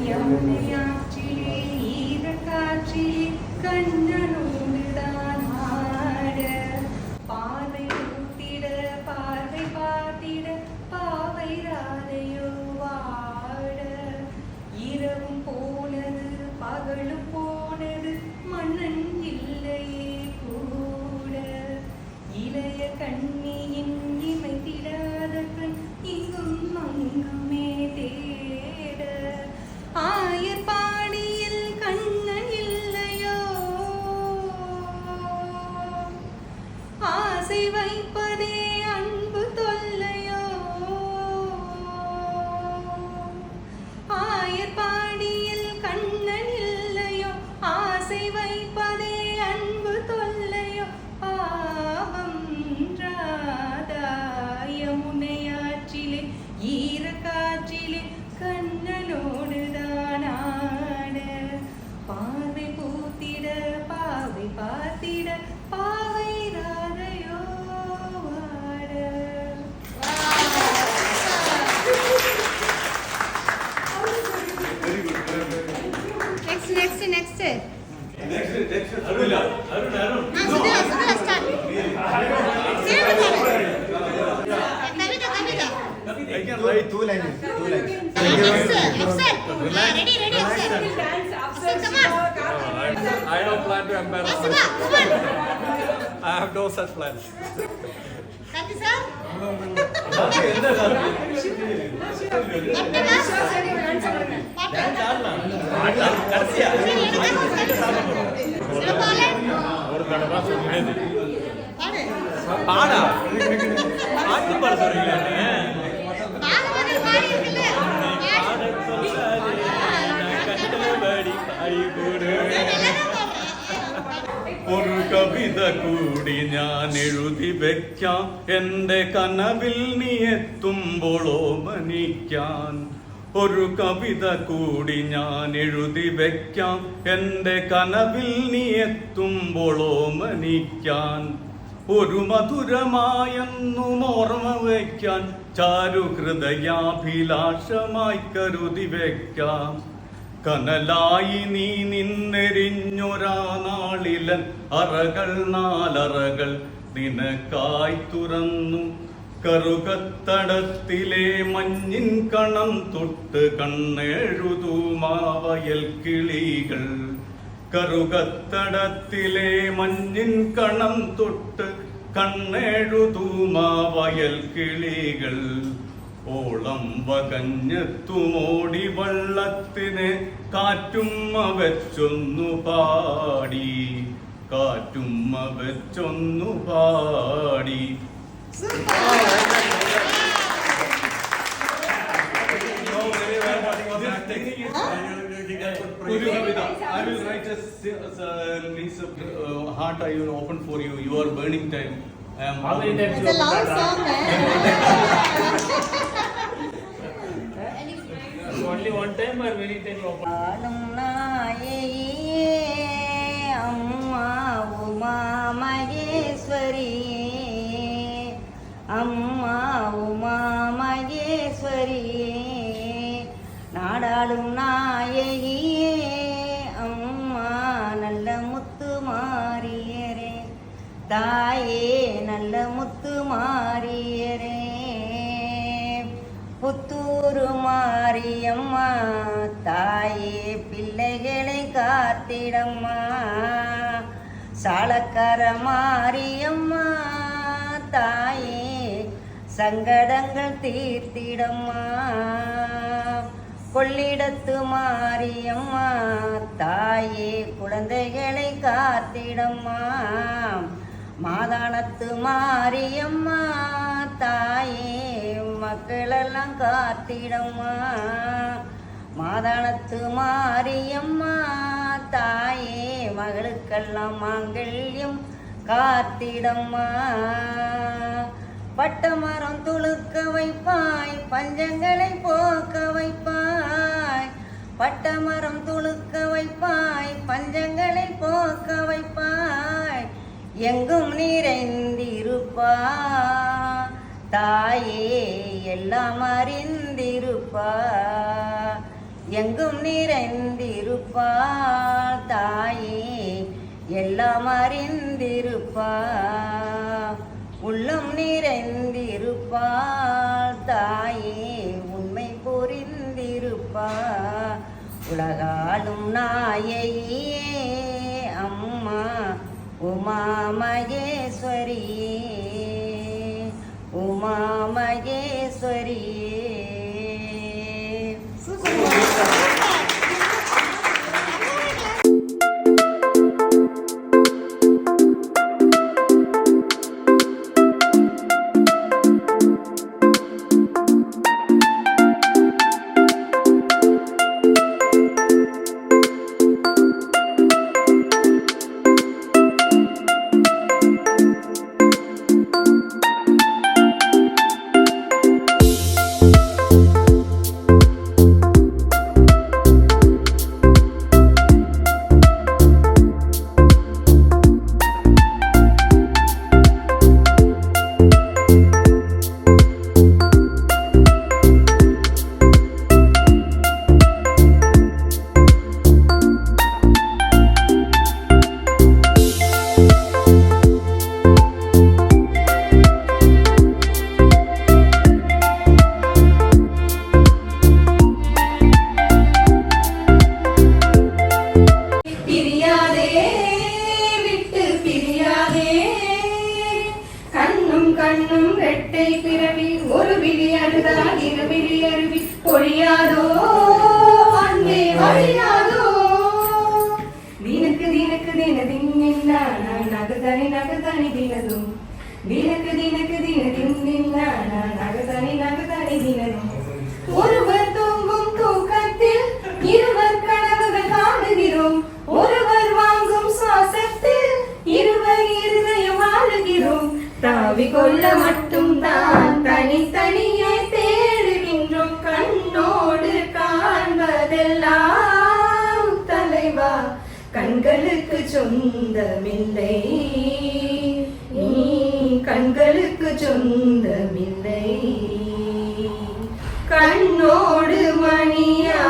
यमुनयाची ईरकाची कन्नडू Chile, I don't plan to embarrass myself. I have no such plans. Thank you, sir. பாடா കവിത കൂടി ഞാൻ എഴുതി വെക്കാം. എന്റെ കനവിൽ നീ എത്തുമ്പോളോ മനിക്കാൻ ഒരു കവിത കൂടി ഞാൻ എഴുതി വെക്കാം. എന്റെ കനവിൽ നീ എത്തുമ്പോളോ മനിക്കാൻ ഒരു മധുരമായെന്നും ഓർമ്മ വയ്ക്കാൻ. ചാരു ഹൃദയാഭിലാഷമായി കരുതി വെക്കാം. കനലായി നീ നിന്നെരിഞ്ഞൊരാ നാളിലൻ അറകൾ നാലറകൾ നിനക്കായി തുറന്നു. കറുകത്തടത്തിലെ മഞ്ഞിൻ കണം തൊട്ട് കണ്ണെഴുതുമാവയൽ കിളികൾ. കറുകത്തടത്തിലെ മഞ്ഞിൻ കണം തൊട്ട് കണ്ണെഴുതുമാവയൽ കിളികൾ. ഓളം വകഞ്ഞെത്തുമോടി വള്ളത്തിന് കാറ്റുമ്മ വെച്ചൊന്നു പാടി കാറ്റുമ്മ വെച്ചൊന്നു പാടി ഒരു heart I open for you you are burning time one time or many அம்மா உமா மகேஸ்வரி அம்மா உமா மகேஸ்வரி நாடாளும் நாயகியே அம்மா நல்ல முத்து மாறியரே தாயே நல்ல முத்து மாறியரே புத்தூரு மாரியம்மா தாயே பிள்ளைகளை காத்திடம்மா. சாலக்கர மாரியம்மா தாயே சங்கடங்கள் தீர்த்திடம்மா. கொள்ளிடத்து மாரியம்மா தாயே குழந்தைகளை காத்திடம்மா. மாதானத்து மாரியம்மா தாயே மக்களெல்லாம் காத்திடம்மா. மாதானத்து மாரியம்மா தாயே மகளுக்கெல்லாம் மாங்கல்யம் காத்திடம்மா. பட்டமரம் துளுக்க வைப்பாய் பஞ்சங்களை போக்க வைப்பாய். பட்டமரம் துளுக்க வைப்பாய் பஞ்சங்களை போக்க வைப்பாய். எங்கும் நிறைந்திருப்பா. தாயே எல்லாம் அறிந்திருப்பா. எங்கும் நிறைந்திருப்பா. தாயே எல்லாம் அறிந்திருப்பா. உள்ளம் நிறைந்திருப்பா. தாயே உண்மை புரிந்திருப்பா உலகாலும் நாயையே உமா மகேஸ்வரியே இரட்டை பிறவி ஒரு விழி அழுதால் இரு விழி அருவி பொழியாதோ? தாவி கொள்ள மட்டும் தான் தனித்தனியே தேடுகின்றோம். கண்ணோடு காண்பதெல்லாம் தலைவா கண்களுக்கு சொந்தமில்லை. நீ கண்களுக்கு சொந்தமில்லை. கண்ணோடு மணியா